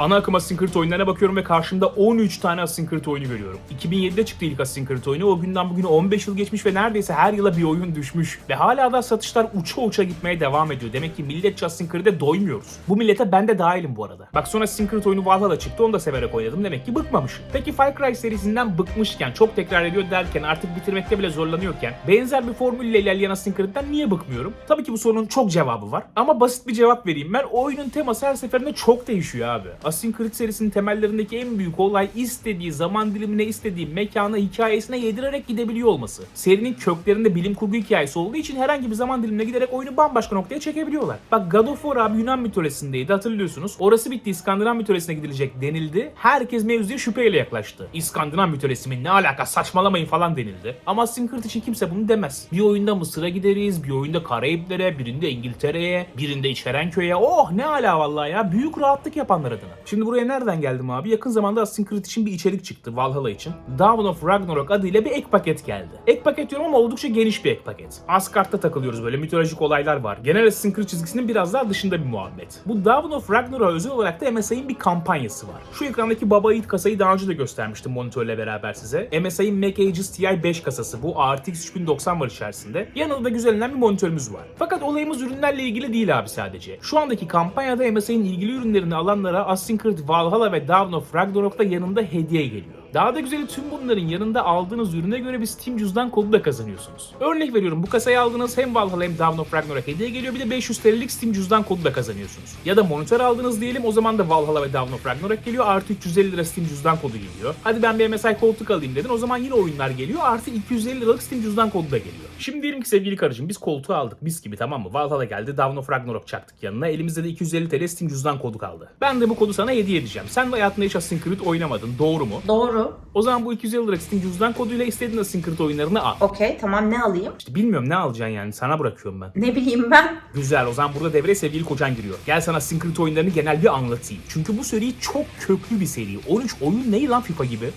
Ana akım Creed oyunlarına bakıyorum ve karşımda 13 tane Creed oyunu görüyorum. 2007'de çıktı ilk Creed oyunu. O günden bugüne 15 yıl geçmiş ve neredeyse her yıla bir oyun düşmüş. Ve hala da satışlar uça uça gitmeye devam ediyor. Demek ki milletçe Creed'e doymuyoruz. Bu millete ben de dahilim bu arada. Bak sonra Creed oyunu Valhalla çıktı. Onu da severek oynadım. Demek ki bıkmamışım. Peki Far Cry serisinden bıkmışken, çok tekrar ediyor derken, artık bitirmekte bile zorlanıyorken benzer bir formülle ilerleyen Creed'den niye bıkmıyorum? Tabii ki bu sorunun çok cevabı var. Ama basit bir cevap vereyim ben. Oyunun teması her seferinde çok değişiyor abi. Assassin's Creed serisinin temellerindeki en büyük olay istediği zaman dilimine, istediği mekana, hikayesine yedirerek gidebiliyor olması. Serinin köklerinde bilim kurgu hikayesi olduğu için herhangi bir zaman dilimine giderek oyunu bambaşka noktaya çekebiliyorlar. Bak God of War abi Yunan mitolojisindeydi hatırlıyorsunuz. Orası bitti İskandinav mitolojisine gidilecek denildi. Herkes mevzuya şüpheyle yaklaştı. İskandinav mitolojisi mi ne alaka saçmalamayın falan denildi. Ama Assassin's Creed için kimse bunu demez. Bir oyunda Mısır'a gideriz, bir oyunda Karayiplere, birinde İngiltere'ye, birinde İçerenköy'e. Oh ne ala vallahi ya. Büyük rahatlık yapanlar adına. Şimdi buraya nereden geldim abi? Yakın zamanda Assassin's Creed için bir içerik çıktı Valhalla için. Dawn of Ragnarok adıyla bir ek paket geldi. Ek paket diyorum ama oldukça geniş bir ek paket. Asgard'da takılıyoruz böyle mitolojik olaylar var. Genel Assassin's Creed çizgisinin biraz daha dışında bir muhabbet. Bu Dawn of Ragnarok özel olarak da MSI'nin bir kampanyası var. Şu ekrandaki baba yiğit kasayı daha önce de göstermiştim monitörle beraber size. MSI'nin Mac Aegis TI 5 kasası bu. RTX 3090 var içerisinde. Yanında da güzelinden bir monitörümüz var. Fakat olayımız ürünlerle ilgili değil abi sadece. Şu andaki kampanyada MSI'nin ilgili ürünlerini alanlara Assassin's Creed Valhalla ve Dawn of Ragnarok'ta yanında hediye geliyor. Daha da güzeli tüm bunların yanında aldığınız ürüne göre bir Steam cüzdan kodu da kazanıyorsunuz. Örnek veriyorum bu kasayı aldığınız hem Valhalla hem Dawn of Ragnarok hediye geliyor bir de 500 TL'lik Steam cüzdan kodu da kazanıyorsunuz. Ya da monitör aldınız diyelim o zaman da Valhalla ve Dawn of Ragnarok geliyor artı 350 lira Steam cüzdan kodu geliyor. Hadi ben bir MSI koltuk alayım dedin o zaman yine oyunlar geliyor artı 250 liralık Steam cüzdan kodu da geliyor. Şimdi diyelim ki sevgili karıcığım biz koltuğu aldık biz gibi tamam mı? Valhalla geldi Dawn of Ragnarok çaktık yanına elimizde de 250 TL Steam cüzdan kodu kaldı. Ben de bu kodu sana hediye edeceğim. Sen de hayatında hiç Assassin's Creed oynamadın doğru mu? Doğru. O zaman bu 250 lira Steam cüzdan koduyla istediğin Creed oyunlarını al. Okey tamam ne alayım? İşte bilmiyorum ne alacaksın yani sana bırakıyorum ben. Ne bileyim ben. Güzel o zaman burada devreye sevgili kocan giriyor. Gel sana Creed oyunlarını genel bir anlatayım. Çünkü bu seri çok köklü bir seri. 13 oyun ne lan FIFA gibi?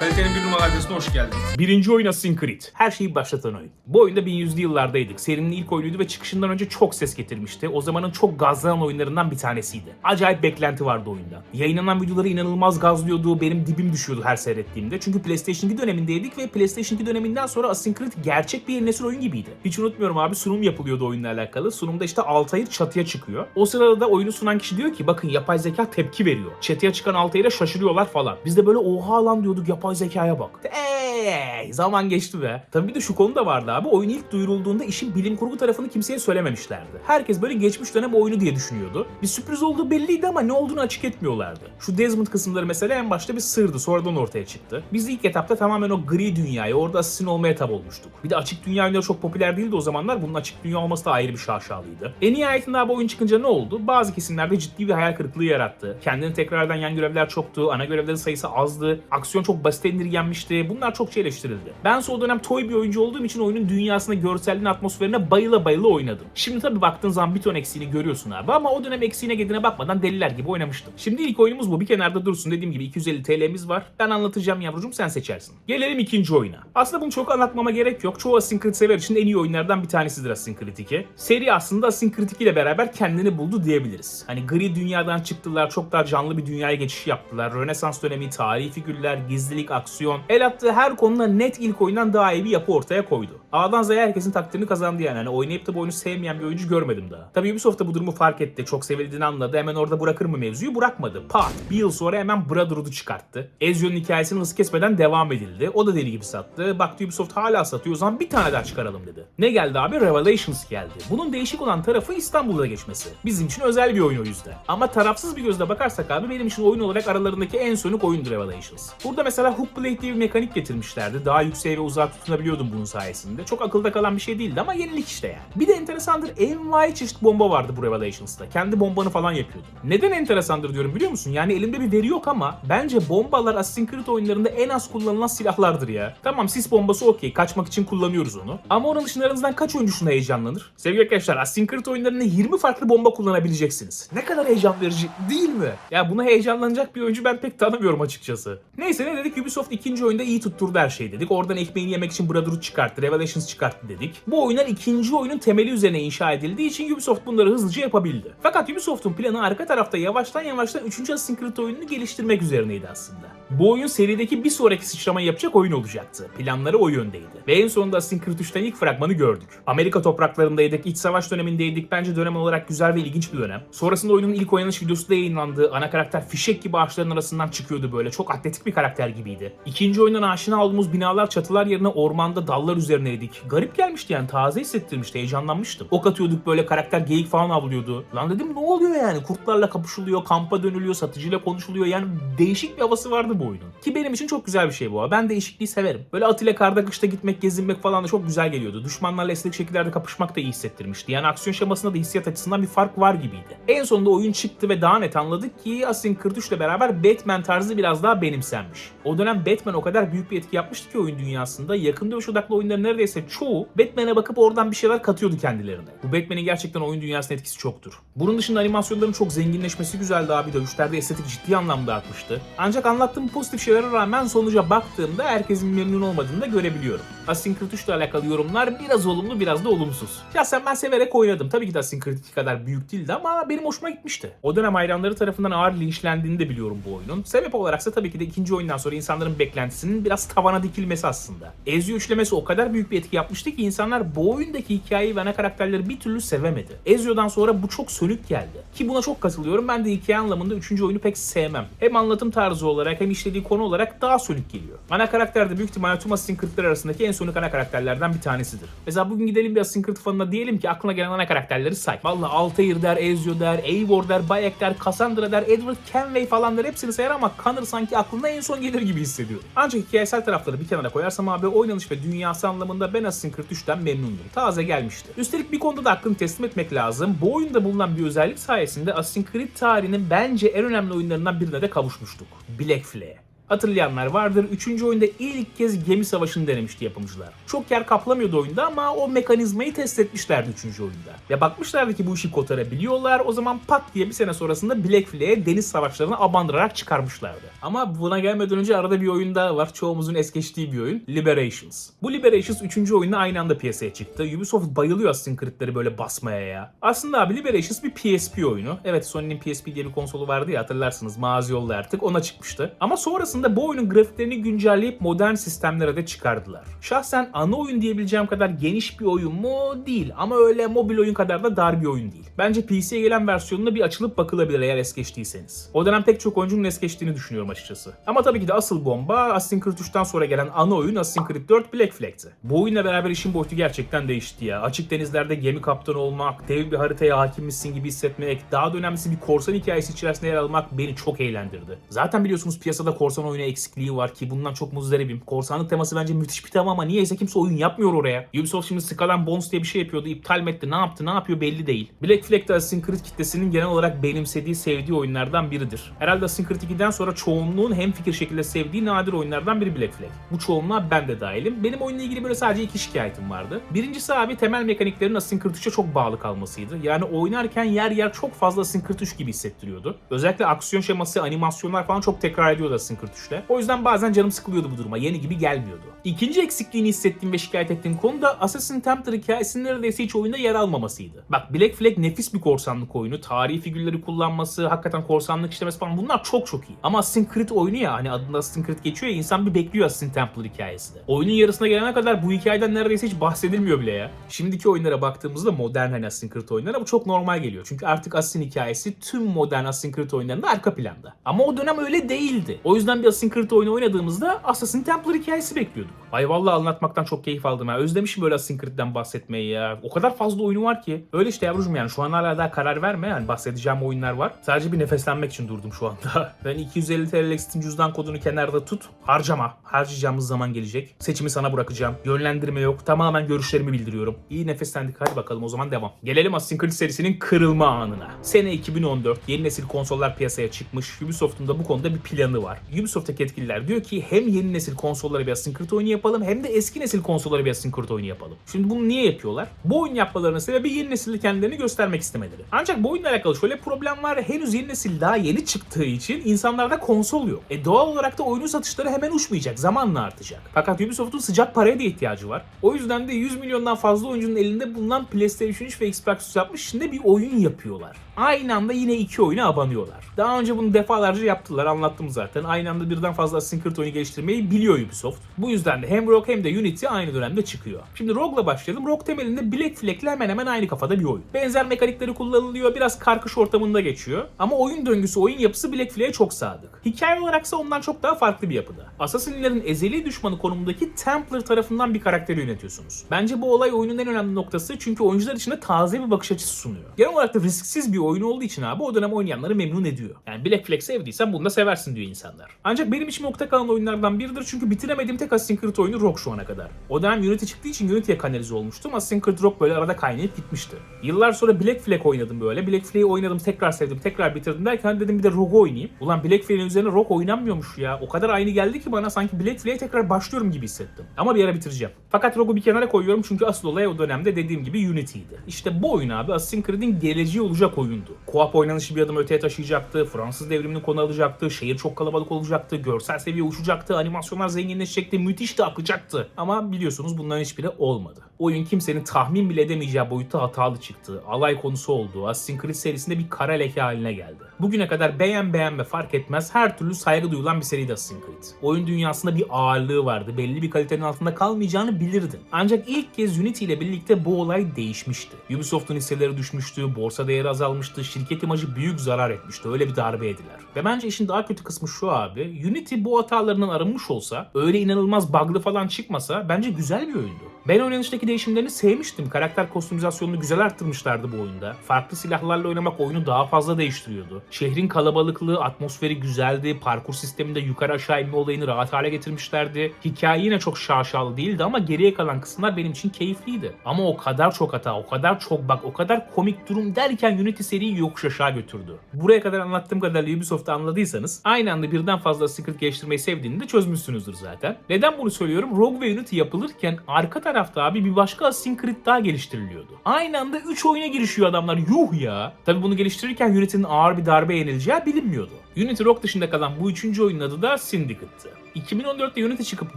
Kalitenin bir numaralı adresine hoş geldiniz. Birinci oyun Assassin's. Her şeyi başlatan oyun. Bu oyunda 1100'lü yıllardaydık. Serinin ilk oyunuydu ve çıkışından önce çok ses getirmişti. O zamanın çok gazlanan oyunlarından bir tanesiydi. Acayip beklenti vardı oyunda. Yayınlanan videoları inanılmaz gazlıyordu. Benim dibim düşüyordu her seyrettiğimde. Çünkü PlayStation 2 dönemindeydik ve PlayStation 2 döneminden sonra Assassin's gerçek bir nesil oyun gibiydi. Hiç unutmuyorum abi sunum yapılıyordu oyunla alakalı. Sunumda işte Altair çatıya çıkıyor. O sırada da oyunu sunan kişi diyor ki bakın yapay zeka tepki veriyor. Çatıya çıkan Altair'e şaşırıyorlar falan. Biz de böyle oha lan diyorduk yapay zekaya bak. Eee zaman geçti be. Tabii bir de şu konu da vardı abi. Oyun ilk duyurulduğunda işin bilim kurgu tarafını kimseye söylememişlerdi. Herkes böyle geçmiş dönem oyunu diye düşünüyordu. Bir sürpriz olduğu belliydi ama ne olduğunu açık etmiyorlardı. Şu Desmond kısımları mesela en başta bir sırdı sonradan ortaya çıktı. Biz ilk etapta tamamen o gri dünyayı orada assassin olmaya tab olmuştuk. Bir de açık dünya oyunları çok popüler değildi o zamanlar. Bunun açık dünya olması da ayrı bir şaşalıydı. En nihayetinde abi oyun çıkınca ne oldu? Bazı kesimlerde ciddi bir hayal kırıklığı yarattı. Kendini tekrardan yan görevler çoktu. Ana görevlerin sayısı azdı. Aksiyon çok basit indirgenmişti. Bunlar çokça eleştirildi. Ben o dönem toy bir oyuncu olduğum için oyunun dünyasına, görselliğine, atmosferine bayıla bayıla oynadım. Şimdi tabii baktığın zaman bir ton eksiğini görüyorsun abi ama o dönem eksiğine gediğine bakmadan deliler gibi oynamıştım. Şimdi ilk oyunumuz bu. Bir kenarda dursun. Dediğim gibi 250 TL'miz var. Ben anlatacağım yavrucuğum sen seçersin. Gelelim ikinci oyuna. Aslında bunu çok anlatmama gerek yok. Çoğu Creed sever için en iyi oyunlardan bir tanesidir Creed 2. Seri aslında Creed 2 ile beraber kendini buldu diyebiliriz. Hani gri dünyadan çıktılar, çok daha canlı bir dünyaya geçiş yaptılar. Rönesans dönemi, tarihi figürler, gizlilik, aksiyon. El attığı her konuda net ilk oyundan daha iyi bir yapı ortaya koydu. A'dan Z'ye herkesin takdirini kazandı yani. Hani oynayıp da bu oyunu sevmeyen bir oyuncu görmedim daha. Tabii Ubisoft da bu durumu fark etti. Çok sevildiğini anladı. Hemen orada bırakır mı mevzuyu? Bırakmadı. Pat. Bir yıl sonra hemen Brotherhood'u çıkarttı. Ezio'nun hikayesini hız kesmeden devam edildi. O da deli gibi sattı. Baktı Ubisoft hala satıyor. O zaman bir tane daha çıkaralım dedi. Ne geldi abi? Revelations geldi. Bunun değişik olan tarafı İstanbul'da geçmesi. Bizim için özel bir oyun o yüzden. Ama tarafsız bir gözle bakarsak abi benim için oyun olarak aralarındaki en sönük oyundur Revelations. Burada mesela Hook Blade diye bir mekanik getirmişlerdi. Daha yükseğe ve uzağa tutunabiliyordum bunun sayesinde. Çok akılda kalan bir şey değildi ama yenilik işte yani. Bir de enteresandır envai çeşit bomba vardı bu Revelations'ta. Kendi bombanı falan yapıyordun. Neden enteresandır diyorum biliyor musun? Yani elimde bir veri yok ama bence bombalar Assassin's Creed oyunlarında en az kullanılan silahlardır ya. Tamam sis bombası okey kaçmak için kullanıyoruz onu. Ama onun dışında aranızdan kaç oyuncu şuna heyecanlanır? Sevgili arkadaşlar Assassin's Creed oyunlarında 20 farklı bomba kullanabileceksiniz. Ne kadar heyecan verici değil mi? Ya buna heyecanlanacak bir oyuncu ben pek tanımıyorum açıkçası. Neyse ne dedik Ubisoft ikinci oyunda iyi tutturdu her şeyi dedik. Oradan ekmeğini yemek için Brotherhood çıkarttı, Revelations çıkarttı dedik. Bu oyunlar ikinci oyunun temeli üzerine inşa edildiği için Ubisoft bunları hızlıca yapabildi. Fakat Ubisoft'un planı arka tarafta yavaştan yavaştan 3. Assassin's Creed oyununu geliştirmek üzerineydi aslında. Bu oyun serideki bir sonraki sıçramayı yapacak oyun olacaktı. Planları o yöndeydi. Ve en sonunda Assassin's Creed 3'ten ilk fragmanı gördük. Amerika topraklarındaydık, iç savaş dönemindeydik. Bence dönem olarak güzel ve ilginç bir dönem. Sonrasında oyunun ilk oynanış videosu da yayınlandı. Ana karakter fişek gibi ağaçların arasından çıkıyordu böyle. Çok atletik bir karakter gibiydi. İkinci oyundan aşina olduğumuz binalar, çatılar yerine ormanda dallar üzerineydik. Garip gelmişti yani taze hissettirmişti, heyecanlanmıştım. Ok atıyorduk böyle karakter geyik falan avlıyordu. Lan dedim ne oluyor yani? Kurtlarla kapışılıyor, kampa dönülüyor, satıcıyla konuşuluyor. Yani değişik bir havası vardı bu oyunun. Ki benim için çok güzel bir şey bu. Ben değişikliği severim. Böyle Atilla karda kışta gitmek, gezinmek falan da çok güzel geliyordu. Düşmanlarla estetik şekillerde kapışmak da iyi hissettirmişti. Yani aksiyon şemasında da hissiyat açısından bir fark var gibiydi. En sonunda oyun çıktı ve daha net anladık ki Assassin's Creed 3 ile beraber Batman tarzı biraz daha benimsenmiş. O dönem Batman o kadar büyük bir etki yapmıştı ki oyun dünyasında yakın dövüş odaklı oyunların neredeyse çoğu Batman'e bakıp oradan bir şeyler katıyordu kendilerine. Bu Batman'in gerçekten oyun dünyasına etkisi çoktur. Bunun dışında animasyonların çok zenginleşmesi güzeldi abi. Dövüşlerde estetik ciddi anlamda artmıştı. Ancak anlattığım pozitif şeylere rağmen sonuca baktığımda herkesin memnun olmadığını da görebiliyorum. Assassin's Creed 3 ile alakalı yorumlar biraz olumlu biraz da olumsuz. Şahsen ben severek oynadım. Tabii ki de Assassin's Creed 2 kadar büyük değildi ama benim hoşuma gitmişti. O dönem hayranları tarafından ağır linçlendiğini de biliyorum bu oyunun. Sebep olaraksa tabii ki de ikinci oyundan sonra insanların beklentisinin biraz tavana dikilmesi aslında. Ezio üçlemesi o kadar büyük bir etki yapmıştı ki insanlar bu oyundaki hikayeyi ve ana karakterleri bir türlü sevemedi. Ezio'dan sonra bu çok sönük geldi. Ki buna çok katılıyorum. Ben de hikaye anlamında üçüncü oyunu pek sevmem. Hem anlatım tarzı olarak hem işlediği konu olarak daha sönük geliyor. Ana karakter de büyük ihtimalle tüm Assassin's Creed'ler arasındaki en sönük ana karakterlerden bir tanesidir. Mesela bugün gidelim bir Assassin's Creed fanına diyelim ki aklına gelen ana karakterleri say. Valla Altair der, Ezio der, Eivor der, Bayek der, Cassandra der, Edward Kenway falan der hepsini sayar ama Connor sanki aklına en son gelir gibi hissediyorum. Ancak hikayesel tarafları bir kenara koyarsam abi oynanış ve dünyası anlamında ben Assassin's Creed 3'ten memnundum. Taze gelmişti. Üstelik bir konuda da hakkını teslim etmek lazım. Bu oyunda bulunan bir özellik sayesinde Assassin's Creed tarihinin bence en önemli oyunlarından birine de kavuşmuştuk. Black Flag'e. Hatırlayanlar vardır. Üçüncü oyunda ilk kez gemi savaşını denemişti yapımcılar. Çok yer kaplamıyordu oyunda ama o mekanizmayı test etmişlerdi üçüncü oyunda. Ve bakmışlardı ki bu işi kotarabiliyorlar. O zaman pat diye bir sene sonrasında Black Flag'e deniz savaşlarını abandırarak çıkarmışlardı. Ama buna gelmeden önce arada bir oyun daha var. Çoğumuzun es geçtiği bir oyun. Liberations. Bu Liberations üçüncü oyunda aynı anda piyasaya çıktı. Ubisoft bayılıyor Assassin's Creed'leri böyle basmaya ya. Aslında abi Liberations bir PSP oyunu. Evet Sony'nin PSP diye bir konsolu vardı ya hatırlarsınız. Mazi yolda artık ona çıkmıştı. Ama sonrasında Sonrasında bu oyunun grafiklerini güncelleyip modern sistemlere de çıkardılar. Şahsen ana oyun diyebileceğim kadar geniş bir oyun mu? Değil. Ama öyle mobil oyun kadar da dar bir oyun değil. Bence PC'ye gelen versiyonuna bir açılıp bakılabilir eğer es geçtiyseniz. O dönem pek çok oyuncunun es geçtiğini düşünüyorum açıkçası. Ama tabii ki de asıl bomba Assassin's Creed 3'ten sonra gelen ana oyun Assassin's Creed 4 Black Flag'ti. Bu oyunla beraber işin boyutu gerçekten değişti ya. Açık denizlerde gemi kaptanı olmak, dev bir haritaya hakimmişsin gibi hissetmek, daha da önemlisi bir korsan hikayesi içerisinde yer almak beni çok eğlendirdi. Zaten biliyorsunuz piyasada korsan oyunu eksikliği var ki bundan çok muzdaribim. Korsanlık teması bence müthiş bir tema ama niyeyse kimse oyun yapmıyor oraya. Ubisoft şimdi Skull and Bones diye bir şey yapıyordu. iptal mi etti? Ne yaptı? Ne yapıyor belli değil. Black Flag de Assassin's Creed kitlesinin genel olarak benimsediği, sevdiği oyunlardan biridir. Herhalde Assassin's Creed 2'den sonra çoğunluğun hem fikir şekilde sevdiği nadir oyunlardan biri Black Flag. Bu çoğunluğa ben de dahilim. Benim oyunla ilgili böyle sadece iki şikayetim vardı. Birincisi abi temel mekaniklerin Assassin's Creed 3'e çok bağlı kalmasıydı. Yani oynarken yer yer çok fazla Assassin's Creed 3 gibi hissettiriyordu. Özellikle aksiyon şeması, animasyonlar falan çok tekrar ediyordu Assassin's Creed 3'te. O yüzden bazen canım sıkılıyordu bu duruma. Yeni gibi gelmiyordu. İkinci eksikliğini hissettiğim ve şikayet ettiğim konu da Assassin Templar hikayesinin neredeyse hiç oyunda yer almamasıydı. Bak Black Flag nefis bir korsanlık oyunu. Tarihi figürleri kullanması, hakikaten korsanlık işlemesi falan bunlar çok çok iyi. Ama Assassin's Creed oyunu ya hani adında Assassin's Creed geçiyor ya insan bir bekliyor Assassin Templar hikayesi de. Oyunun yarısına gelene kadar bu hikayeden neredeyse hiç bahsedilmiyor bile ya. Şimdiki oyunlara baktığımızda modern hani Assassin's Creed oyunlara bu çok normal geliyor. Çünkü artık Assassin hikayesi tüm modern Assassin's Creed oyunlarında arka planda. Ama o dönem öyle değildi. O yüzden bir Creed oyunu oynadığımızda Assassin Templar hikayesi bekliyorduk. Ay vallahi anlatmaktan çok keyif aldım ya. Özlemişim böyle Assassin's Creed'den bahsetmeyi ya. O kadar fazla oyunu var ki. Öyle işte yavrucuğum yani şu an hala daha karar verme yani bahsedeceğim oyunlar var. Sadece bir nefeslenmek için durdum şu anda. Ben 250 TL'lik Steam cüzdan kodunu kenarda tut. Harcama. Harcayacağımız zaman gelecek. Seçimi sana bırakacağım. Yönlendirme yok. Tamamen görüşlerimi bildiriyorum. İyi nefeslendik. Hadi bakalım o zaman devam. Gelelim Assassin's Creed serisinin kırılma anına. Sene 2014. Yeni nesil konsollar piyasaya çıkmış. Ubisoft'un da bu konuda bir planı var. Ubisoft Ubisoft'taki yetkililer diyor ki hem yeni nesil konsollara bir Assassin's Creed oyunu yapalım hem de eski nesil konsollara bir Assassin's Creed oyunu yapalım. Şimdi bunu niye yapıyorlar? Bu oyun yapmalarının sebebi yeni nesilde kendilerini göstermek istemeleri. Ancak bu oyunla alakalı şöyle problem var. Henüz yeni nesil daha yeni çıktığı için insanlarda konsol yok. E doğal olarak da oyunun satışları hemen uçmayacak. Zamanla artacak. Fakat Ubisoft'un sıcak paraya da ihtiyacı var. O yüzden de 100 milyondan fazla oyuncunun elinde bulunan PlayStation 3 ve Xbox 360 içinde bir oyun yapıyorlar. Aynı anda yine iki oyuna abanıyorlar. Daha önce bunu defalarca yaptılar anlattım zaten. Aynı anda birden fazla Creed oyunu geliştirmeyi biliyor Ubisoft. Bu yüzden de hem Rogue hem de Unity aynı dönemde çıkıyor. Şimdi Rogue'la başlayalım. Rogue temelinde Black Flag'le hemen hemen aynı kafada bir oyun. Benzer mekanikleri kullanılıyor, biraz karkış ortamında geçiyor. Ama oyun döngüsü, oyun yapısı Black Flag'e çok sadık. Hikaye olaraksa ondan çok daha farklı bir yapıda. Assassin'lerin ezeli düşmanı konumundaki Templar tarafından bir karakteri yönetiyorsunuz. Bence bu olay oyunun en önemli noktası çünkü oyuncular için de taze bir bakış açısı sunuyor. Genel olarak da risksiz bir oyun olduğu için abi o dönem oynayanları memnun ediyor. Yani Black Flag sevdiysen bunu da seversin diyor insanlar. Ancak benim için nokta kalan oyunlardan biridir çünkü bitiremediğim tek Assassin's Creed oyunu Rogue şu ana kadar. O dönem Unity çıktığı için Unity'ye kanalize olmuştum. Assassin's Creed Rogue böyle arada kaynayıp gitmişti. Yıllar sonra Black Flag oynadım böyle. Black Flag'i oynadım tekrar sevdim tekrar bitirdim derken dedim bir de Rogue oynayayım. Ulan Black Flag'in üzerine Rogue oynanmıyormuş ya. O kadar aynı geldi ki bana sanki Black Flag'e tekrar başlıyorum gibi hissettim. Ama bir ara bitireceğim. Fakat Rogue'u bir kenara koyuyorum çünkü asıl olay o dönemde dediğim gibi Unity'ydi. İşte bu oyun abi Assassin's Creed'in geleceği olacak oyundu. Co-op oynanışı bir adım öteye taşıyacaktı. Fransız devrimini konu alacaktı. Şehir çok kalabalık olacaktı. Görsel seviye uçacaktı. Animasyonlar zenginleşecekti. Müthiş de akacaktı. Ama biliyorsunuz bunların hiçbiri olmadı. Oyun kimsenin tahmin bile edemeyeceği boyutta hatalı çıktı. Alay konusu oldu. Assassin's Creed serisinde bir kara leke haline geldi. Bugüne kadar beğen beğenme fark etmez her türlü saygı duyulan bir seriydi Assassin's Creed. Oyun dünyasında bir ağırlığı vardı. Belli bir kalitenin altında kalmayacağını bilirdin. Ancak ilk kez Unity ile birlikte bu olay değişmişti. Ubisoft'un hisseleri düşmüştü, borsa değeri azalmıştı, şirket imajı büyük zarar etmişti. Öyle bir darbe yediler. Ve bence işin daha kötü kısmı şu abi. Unity bu hatalarından arınmış olsa, öyle inanılmaz bug'lı falan çıkmasa bence güzel bir oyundu. Ben oynanıştaki değişimlerini sevmiştim. Karakter kostümizasyonunu güzel arttırmışlardı bu oyunda. Farklı silahlarla oynamak oyunu daha fazla değiştiriyordu. Şehrin kalabalıklığı, atmosferi güzeldi. Parkur sisteminde yukarı aşağı inme olayını rahat hale getirmişlerdi. Hikaye yine çok şaşalı değildi ama geriye kalan kısımlar benim için keyifliydi. Ama o kadar çok hata, o kadar çok bak, o kadar komik durum derken Unity seriyi yokuş aşağı götürdü. Buraya kadar anlattığım kadarıyla Ubisoft'u anladıysanız aynı anda birden fazla Secret geliştirmeyi sevdiğini de çözmüşsünüzdür zaten. Neden bunu söylüyorum? Rogue ve Unity yapılırken arka tarafta abi bir başka Assassin's Creed daha geliştiriliyordu. Aynı anda 3 oyuna girişiyor adamlar. Yuh ya. Tabi bunu geliştirirken Unity'nin ağır bir darbe yenileceği bilinmiyordu. Unity Rogue dışında kalan bu üçüncü oyunun adı da Syndicate'tı. 2014'te Unity çıkıp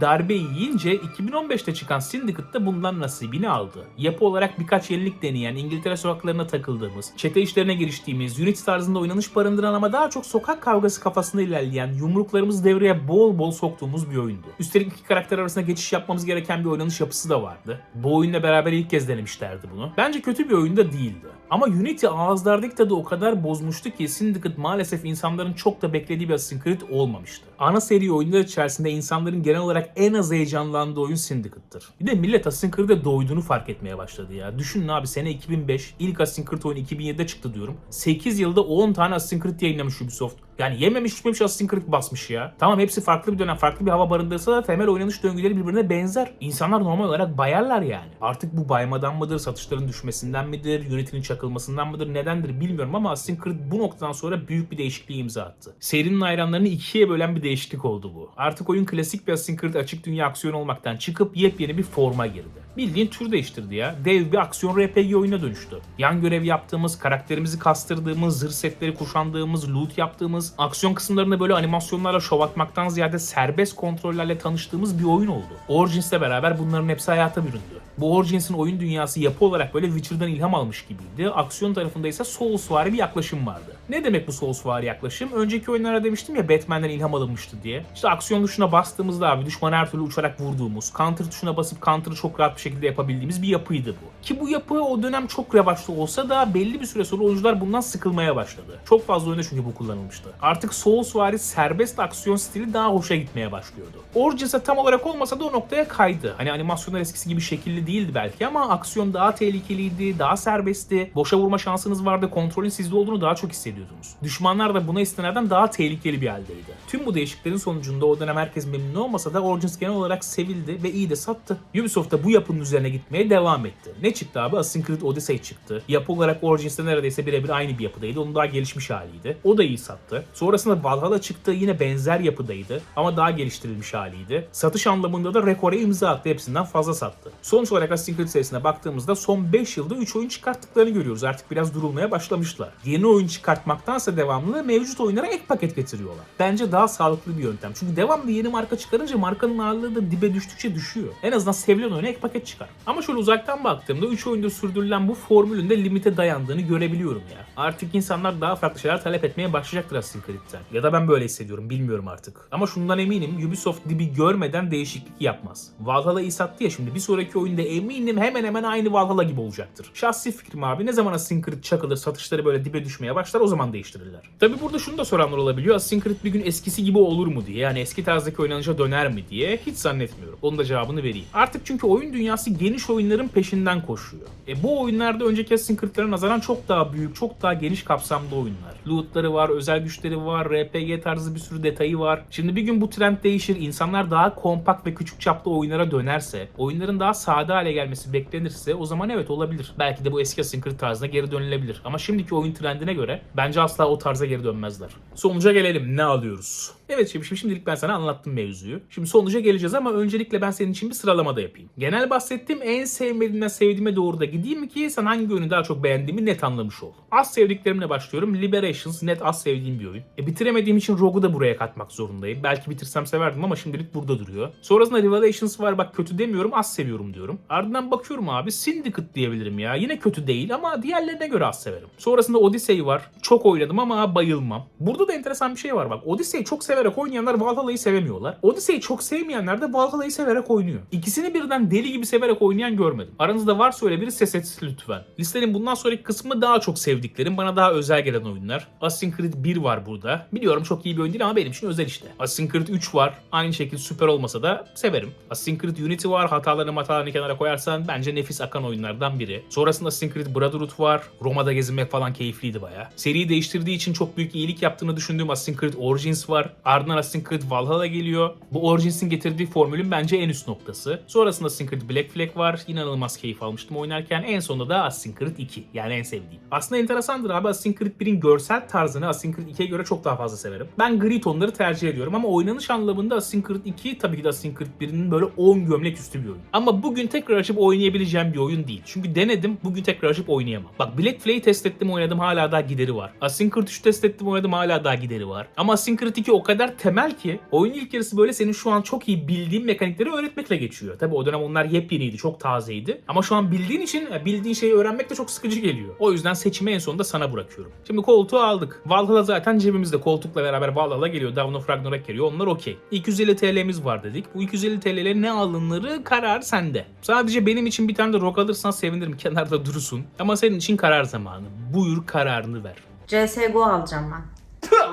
darbe yiyince 2015'te çıkan Syndicate da bundan nasibini aldı. Yapı olarak birkaç yenilik deneyen, İngiltere sokaklarına takıldığımız, çete işlerine giriştiğimiz, Unity tarzında oynanış barındıran ama daha çok sokak kavgası kafasında ilerleyen, yumruklarımızı devreye bol bol soktuğumuz bir oyundu. Üstelik iki karakter arasında geçiş yapmamız gereken bir oynanış yapısı da vardı. Bu oyunla beraber ilk kez denemişlerdi bunu. Bence kötü bir oyun da değildi. Ama Unity ağızlardaki tadı o kadar bozmuştu ki Syndicate maalesef insanların çok da beklediği bir Assassin's Creed olmamıştı. Ana seri oyunlar içerisinde insanların genel olarak en az heyecanlandığı oyun Syndicate'tır. Bir de millet Assassin's Creed'e doyduğunu fark etmeye başladı ya. Düşünün abi sene 2005, ilk Assassin's Creed oyunu 2007'de çıktı diyorum. 8 yılda 10 tane Assassin's Creed yayınlamış Ubisoft. Yani yememiş içmemiş Assassin's Creed basmış ya. Tamam hepsi farklı bir dönem, farklı bir hava barındırsa da temel oynanış döngüleri birbirine benzer. İnsanlar normal olarak bayarlar yani. Artık bu baymadan mıdır, satışların düşmesinden midir, Unity'nin çakılmasından mıdır, nedendir bilmiyorum ama Assassin's Creed bu noktadan sonra büyük bir değişikliğe imza attı. Serinin hayranlarını ikiye bölen bir değişiklik oldu bu. Artık oyun klasik bir Assassin's Creed açık dünya aksiyon olmaktan çıkıp yepyeni bir forma girdi. Bildiğin tür değiştirdi ya. Dev bir aksiyon RPG oyuna dönüştü. Yan görev yaptığımız, karakterimizi kastırdığımız, zırh setleri kuşandığımız, loot yaptığımız, aksiyon kısımlarında böyle animasyonlarla şov atmaktan ziyade serbest kontrollerle tanıştığımız bir oyun oldu. Origins'le beraber bunların hepsi hayata büründü. Bu Origins'in oyun dünyası yapı olarak böyle Witcher'dan ilham almış gibiydi. Aksiyon tarafında ise Soulsvari bir yaklaşım vardı. Ne demek bu Soulsvari yaklaşım? Önceki oyunlara demiştim ya Batman'den ilham alınmıştı diye. İşte aksiyon tuşuna bastığımızda abi düşmanı her türlü uçarak vurduğumuz, counter tuşuna basıp counter'ı çok rahat bir şekilde yapabildiğimiz bir yapıydı bu. Ki bu yapı o dönem çok revaçlı olsa da belli bir süre sonra oyuncular bundan sıkılmaya başladı. Çok fazla oyunda çünkü bu kullanılmıştı. Artık Soulsvari serbest aksiyon stili daha hoşa gitmeye başlıyordu. Origins'e tam olarak olmasa da o noktaya kaydı. Hani animasyonlar eskisi gibi şekilli değildi belki ama aksiyon daha tehlikeliydi, daha serbestti. Boşa vurma şansınız vardı, kontrolün sizde olduğunu daha çok hissediyordunuz. Düşmanlar da buna istinaden daha tehlikeli bir haldeydi. Tüm bu değişikliklerin sonucunda o dönem herkes memnun olmasa da Origins genel olarak sevildi ve iyi de sattı. Ubisoft da bu yapının üzerine gitmeye devam etti. Ne çıktı abi? Assassin's Creed Odyssey çıktı. Yapı olarak Origins'te neredeyse birebir aynı bir yapıdaydı. Onun daha gelişmiş haliydi. O da iyi sattı. Sonrasında Valhalla çıktı. Yine benzer yapıdaydı. Ama daha geliştirilmiş haliydi. Satış anlamında da rekora imza attı. Hepsinden fazla sattı. Sonuç olarak Assassin's Creed serisine baktığımızda son 5 yılda 3 oyun çıkarttıklarını görüyoruz. Artık biraz durulmaya başlamışlar. Yeni oyun çıkartmaktansa devamlı mevcut oyunlara ek paket getiriyorlar. Bence daha sağlıklı bir yöntem. Çünkü devamlı yeni marka çıkarınca markanın ağırlığı da dibe düştükçe düşüyor. En azından sevilen oyuna ek paket çıkar. Ama şöyle uzaktan baktığımda 3 oyunda sürdürülen bu formülün de limite dayandığını görebiliyorum ya. Artık insanlar daha farklı şeyler talep etmeye başlayacaktır Assassin's Creed'den. Ya da ben böyle hissediyorum bilmiyorum artık. Ama şundan eminim Ubisoft dibi görmeden değişiklik yapmaz. Valhalla'yı sattı ya şimdi bir sonraki oyunda eminim hemen hemen aynı Valhalla gibi olacaktır. Şahsi fikrim abi ne zaman Assassin's Creed çakılır satışları böyle dibe düşmeye başlar o zaman değiştirirler. Tabi burada şunu da soranlar olabiliyor. Assassin's Creed bir gün eskisi gibi olur mu diye. Yani eski tarzdaki oynanışa döner mi diye hiç zannetmiyorum. Onun da cevabını vereyim. Artık çünkü oyun dünyası geniş oyunların peşinden koşuyor. E bu oyunlarda önceki Assassin's Creed'lere nazaran çok daha büyük, çok daha geniş kapsamlı oyunlar. Lootları var, özel güçleri var, RPG tarzı bir sürü detayı var. Şimdi bir gün bu trend değişir. İnsanlar daha kompakt ve küçük çaplı oyunlara dönerse, oyunların daha sade hale gelmesi beklenirse o zaman evet olabilir. Belki de bu eski Assassin's Creed tarzına geri dönülebilir. Ama şimdiki oyun trendine göre bence asla o tarza geri dönmezler. Sonuca gelelim. Ne alıyoruz? Evet şimdi şimdilik ben sana anlattım mevzuyu. Şimdi sonuca geleceğiz ama öncelikle ben senin için bir sıralama da yapayım. Genel bahsettiğim en sevmediğimden sevdiğime doğru da gideyim ki sen hangi oyunu daha çok beğendiğimi net anlamış ol. Az sevdiklerimle başlıyorum. Liberations net az sevdiğim bir oyun. E, bitiremediğim için Rogue'u da buraya katmak zorundayım. Belki bitirsem severdim ama şimdilik burada duruyor. Sonrasında Revelations var bak kötü demiyorum az seviyorum diyorum. Ardından bakıyorum abi Syndicate diyebilirim ya. Yine kötü değil ama diğerlerine göre az severim. Sonrasında Odyssey var. Çok oynadım ama bayılmam. Burada da enteresan bir şey var bak. Odyssey'i çok severek oynayanlar Valhalla'yı sevemiyorlar. Odyssey'i çok sevmeyenler de Valhalla'yı severek oynuyor. İkisini birden deli gibi severek oynayan görmedim. Aranızda varsa öyle biri ses etsin lütfen. Listenin bundan sonraki kısmı daha çok sevdiklerim, bana daha özel gelen oyunlar. Assassin's Creed 1 var burada. Biliyorum çok iyi bir oyun değil ama benim için özel işte. Assassin's Creed 3 var. Aynı şekilde süper olmasa da severim. Assassin's Creed Unity var. Hatalarını hatalarını kenara koyarsan bence nefis akan oyunlardan biri. Sonrasında Assassin's Creed Brotherhood var. Roma'da gezinmek falan keyifliydi baya. Seriyi değiştirdiği için çok büyük iyilik yaptığını düşündüğüm Assassin's Creed Origins var. Ardından Assassin's Creed Valhalla geliyor. Bu Origins'in getirdiği formülün bence en üst noktası. Sonrasında Assassin's Creed Black Flag var. İnanılmaz keyif almıştım oynarken. En sonunda da Assassin's Creed 2. Yani en sevdiğim. Aslında enteresandır abi Assassin's Creed 1'in görsel tarzını Assassin's Creed 2'ye göre çok daha fazla severim. Ben gri tonları tercih ediyorum ama oynanış anlamında Assassin's Creed 2 tabii ki de Assassin's Creed 1'in böyle 10 gömlek üstü bir oyun. Ama bugün tekrar açıp oynayabileceğim bir oyun değil. Çünkü denedim bugün tekrar açıp oynayamam. Bak Black Flag'i test ettim oynadım hala daha gideri var. Assassin's Creed 3 test ettim oynadım hala daha gideri var. Ama Assassin's Creed 2 o kadar temel ki oyun ilk yarısı böyle senin şu an çok iyi bildiğin mekanikleri öğretmekle geçiyor. Tabii o dönem onlar yepyeniydi, çok tazeydi. Ama şu an bildiğin için e, bildiğin şeyi öğrenmek de çok sıkıcı geliyor. O yüzden seçimi en sonunda sana bırakıyorum. Şimdi koltuğu aldık. Valhalla zaten cebimizde. Koltukla beraber Valhalla geliyor. Dawn of geliyor. Onlar okey. 250 TL'miz var dedik. Bu 250 TL'lere ne alınırı karar sende. Sadece benim için bir tane de rock alırsan sevinirim. Kenarda durursun. Ama senin için karar zamanı. Buyur kararını ver. CSGO alacağım ben.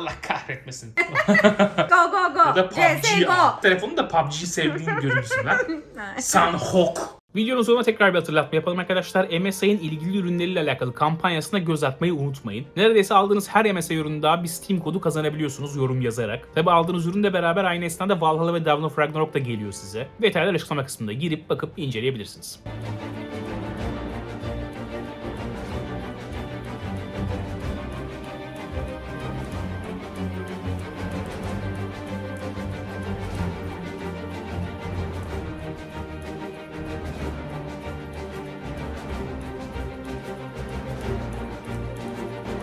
Allah kahretmesin. Go go go. ya da PUBG. CSGO. Telefonu da PUBG'yi sevdiğin görünsün lan. Sanhok. Videonun sonuna tekrar bir hatırlatma yapalım arkadaşlar. MSI'nin ilgili ürünleriyle alakalı kampanyasına göz atmayı unutmayın. Neredeyse aldığınız her MSI ürünü daha bir Steam kodu kazanabiliyorsunuz yorum yazarak. Tabi aldığınız ürünle beraber aynı esnada Valhalla ve Dawn of Ragnarok da geliyor size. Detaylar açıklama kısmında girip bakıp inceleyebilirsiniz.